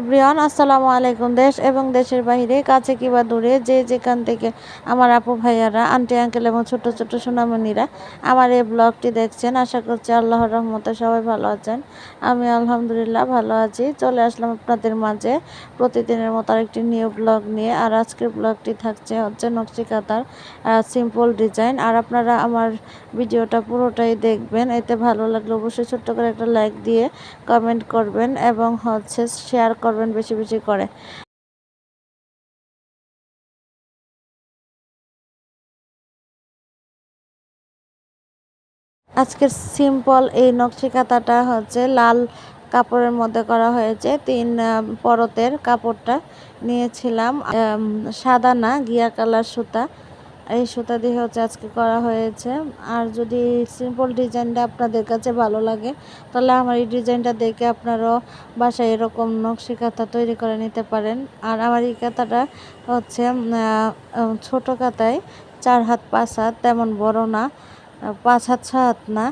Everyone, আসসালামু আলাইকুম দেশ এবং দেশের বাইরে, কাছে কিংবা দূরে, যে যেখান থেকে আমার আপু ভাইয়ারা, আন্টি, আঙ্কেল এবং ছোট ছোট সোনামণিরা আমার এই ব্লগটি দেখছেন, আশা করছি আল্লাহর রহমতে সবাই ভালো আছেন। আমি আলহামদুলিল্লাহ ভালো আছি। চলে আসলাম আপনাদের মাঝে প্রতিদিনের মতো আরেকটি নিউ ব্লগ নিয়ে। আর আজকের ব্লগটি থাকছে হচ্ছে নকশি কাতার সিম্পল ডিজাইন আর আপনারা আমার ভিডিওটা পুরোটাই দেখবেন। এতে ভালো লাগলে অবশ্যই ছোট্ট করে একটা লাইক দিয়ে কমেন্ট করবেন এবং হচ্ছে শেয়ার বেশি বেশি করে। আজকের সিম্পল এই নকশি কাঁথাটা হচ্ছে লাল কাপড়ের মধ্যে করা হয়েছে। তিন পরতের কাপড়টা নিয়েছিলাম। সাদা না, গিয়া কালার সুতা। এই সুতা দিয়ে হচ্ছে আজকে করা হয়েছে। আর যদি সিম্পল ডিজাইনটা আপনাদের কাছে ভালো লাগে, তাহলে আমার এই ডিজাইনটা দেখে আপনারাও বাসায় এরকম নকশি কাঁথা তৈরি করে নিতে পারেন। আর আমার এই কাঁথাটা হচ্ছে ছোট কাঁথায় চার হাত, পাঁচ হাত, তেমন বড় না, পাঁচ হাত ছ হাত না।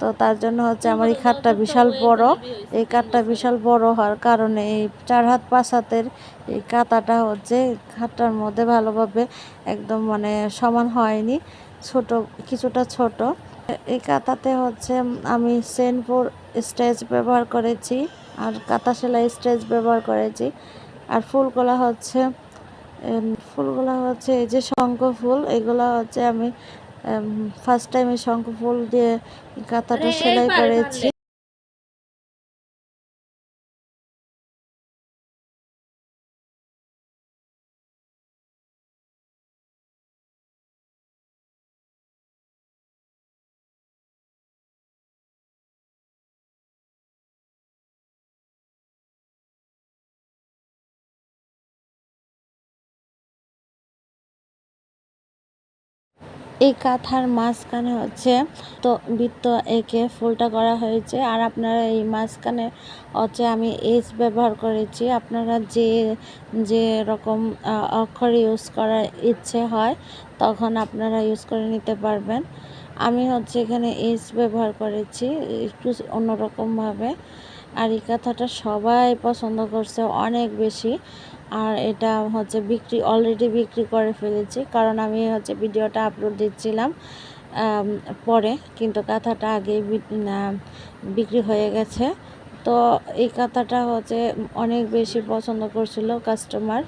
তো তার জন্য হচ্ছে আমার এই খাটটা বিশাল বড়। এই কাঠটা বিশাল বড় হওয়ার কারণে এই চার হাত, পাঁচ হাতের এই কাতাটা হচ্ছে খাটটার মধ্যে ভালোভাবে একদম মানে সমান হয়নি, ছোট, কিছুটা ছোট। এই কাতাতে হচ্ছে আমি সেনপুর স্টেজ ব্যবহার করেছি আর কাতা সেলাই স্টেজ ব্যবহার করেছি। আর ফুলগুলা হচ্ছে, ফুলগুলো হচ্ছে এই যে শঙ্খ ফুল, এগুলো হচ্ছে আমি ফার্স্ট টাইমে এই শঙ্খ ফুল দিয়ে কাঁথাটা সেলাই করেছি। এই কাঁথার মাঝখানে হচ্ছে তো বৃত্ত এঁকে ফুলটা করা হয়েছে। আর আপনারা এই মাঝখানে হচ্ছে আমি এস ব্যবহার করেছি। আপনারা যে যে রকম অক্ষর ইউজ করার ইচ্ছে হয়, তখন আপনারা ইউজ করে নিতে পারবেন। আমি হচ্ছে এখানে এস ব্যবহার করেছি, একটু অন্যরকমভাবে। আর এই কাঁথাটা সবাই পছন্দ করছে অনেক বেশি। আর এটা হচ্ছে বিক্রি অলরেডি বিক্রি করে ফেলেছি। কারণ আমি হচ্ছে ভিডিওটা আপলোড দিচ্ছিলাম পরে। কিন্তু কাঁথাটা আগেই বিক্রি হয়ে গেছে। তো এই কাঁথাটা হচ্ছে অনেক বেশি পছন্দ করছিল কাস্টমার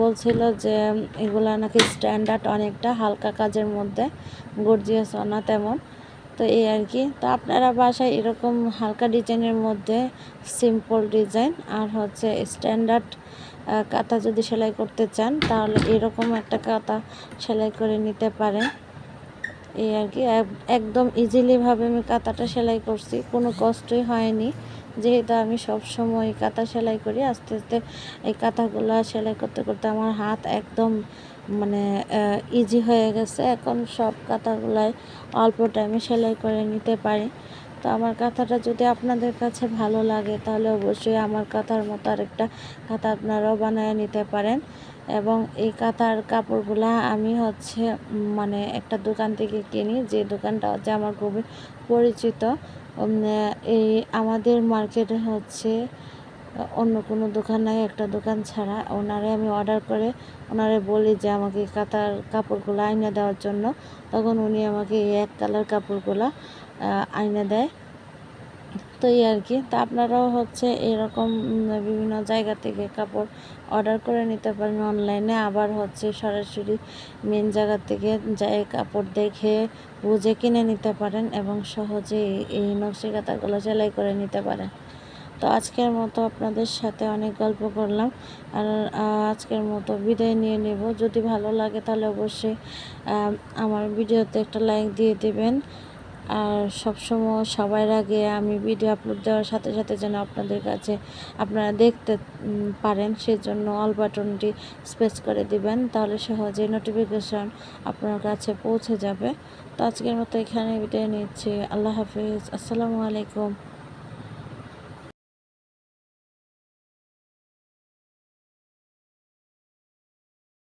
বলছিল যে, এগুলা নাকি স্ট্যান্ডার্ড অনেকটা, হালকা কাজের মধ্যে গর্জিয়াস না তেমন। তো এই আর কি। তো আপনারা বাসায় এরকম হালকা ডিজাইনের মধ্যে সিম্পল ডিজাইন আর হচ্ছে স্ট্যান্ডার্ড কাঁথা যদি সেলাই করতে চান, তাহলে এরকম একটা কাঁথা সেলাই করে নিতে পারেন। এই আর কি একদম ইজিলিভাবে আমি কাঁথাটা সেলাই করছি, কোনো কষ্টই হয়নি। যেহেতু আমি সব সময় কাঁথা সেলাই করি, আস্তে আস্তে এই কাঁথাগুলো সেলাই করতে করতে আমার হাত একদম মানে ইজি হয়ে গেছে। এখন সব কাঁথাগুলাই অল্প টাইমে সেলাই করে নিতে পারি। তো আমার কাঁথাটা যদি আপনাদের কাছে ভালো লাগে, তাহলে অবশ্যই আমার কাঁথার মতো আরেকটা কাঁথা আপনারাও বানিয়ে নিতে পারেন। এবং এই কাঁথার কাপড়গুলা আমি হচ্ছে মানে একটা দোকান থেকে কিনি, যে দোকানটা হচ্ছে আমার খুবই পরিচিত। এই আমাদের মার্কেটে হচ্ছে অন্য কোনো দোকান নাই, একটা দোকান ছাড়া। ওনারে আমি অর্ডার করে ওনারে বলি যে আমাকে কাতার কাপড়গুলো আইনে দেওয়ার জন্য। তখন উনি আমাকে এক কালার কাপড়গুলো আইনে দেয়। তো এই আর কি। তা আপনারাও হচ্ছে এরকম বিভিন্ন জায়গা থেকে কাপড় অর্ডার করে নিতে পারেন অনলাইনে। আবার হচ্ছে সরাসরি মেন জায়গা থেকে যাই কাপড় দেখে, বুঝে কিনে নিতে পারেন এবং সহজে এই নকশি কাতাগুলো সেলাই করে নিতে পারেন। তো আজকের মতো আপনাদের সাথে অনেক গল্প করলাম। আর আজকের মতো বিদায় নিয়ে নেব। যদি ভালো লাগে তাহলে অবশ্যই আমার ভিডিওতে একটা লাইক দিয়ে দেবেন। আর সবসময় সবার আগে আমি ভিডিও আপলোড দেওয়ার সাথে সাথে যেন আপনাদের কাছে আপনারা দেখতে পারেন, সেজন্য অল বাটনটি স্পেস করে দিবেন, তাহলে সহজেই নোটিফিকেশান আপনার কাছে পৌঁছে যাবে। তো আজকের মতো এখানে বিদায় নিচ্ছি। আল্লাহ হাফিজ। আসসালামু আলাইকুম।